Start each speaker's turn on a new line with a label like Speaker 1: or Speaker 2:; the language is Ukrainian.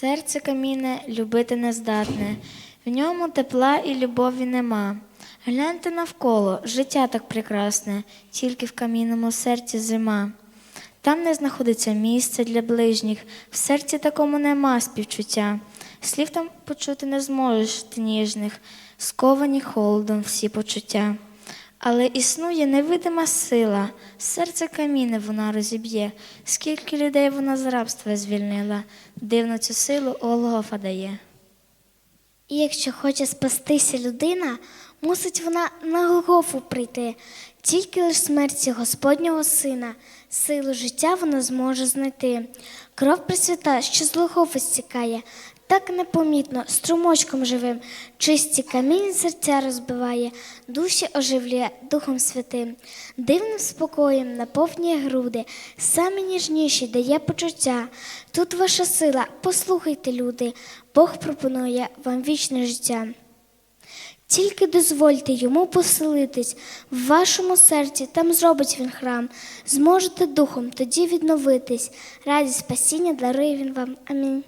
Speaker 1: Серце каміне любити не здатне, в ньому тепла і любові нема. Гляньте навколо, життя так прекрасне, тільки в камінному серці зима. Там не знаходиться місце для ближніх, в серці такому нема співчуття. Слів там почути не зможеш ти ніжних, сковані холодом всі почуття. Але існує невидима сила, серце каміне вона розіб'є, скільки людей вона з рабства звільнила, дивно цю силу Олгофа дає.
Speaker 2: І якщо хоче спастися людина, мусить вона на Голгофу прийти. Тільки лиш смерті Господнього Сина, силу життя вона зможе знайти. Кров пресвята, що з Голгофи стікає, так непомітно, струмочком живим, чисті камінь серця розбиває, душі оживлює Духом Святим, дивним спокоєм наповнює груди, самі ніжніші дає почуття. Тут ваша сила, послухайте, люди, Бог пропонує вам вічне життя. Тільки дозвольте йому поселитись в вашому серці, там зробить він храм. Зможете духом тоді відновитись. Радість спасіння дарує він вам. Амінь.